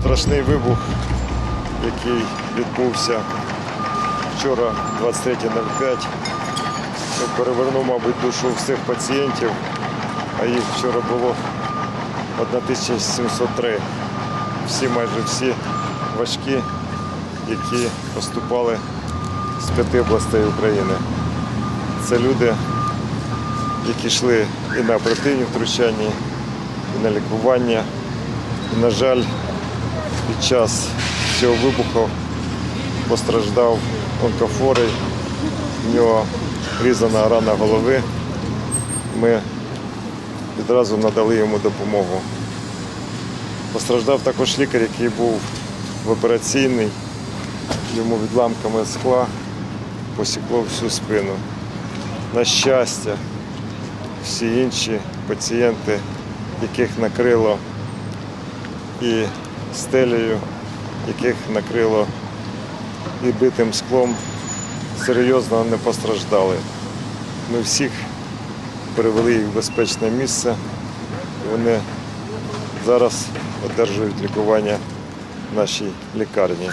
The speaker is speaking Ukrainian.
страшний вибух, який відбувся вчора, 23.05. Перевернув, мабуть, душу всіх пацієнтів, а їх вчора було 1703. Всі, майже всі важкі, які поступали з п'яти областей України. Це люди, які йшли і на оперативні втручання, і на лікування. І, на жаль, під час цього вибуху постраждав онкофорий, в нього різана рана голови. Ми відразу надали йому допомогу. Постраждав також лікар, який був в операційній, йому відламками скла посікло всю спину. На щастя, всі інші пацієнти, яких накрило і стелею, яких накрило і битим склом, серйозно не постраждали. Ми всіх перевели їх в безпечне місце. Вони зараз одержують лікування в нашій лікарні.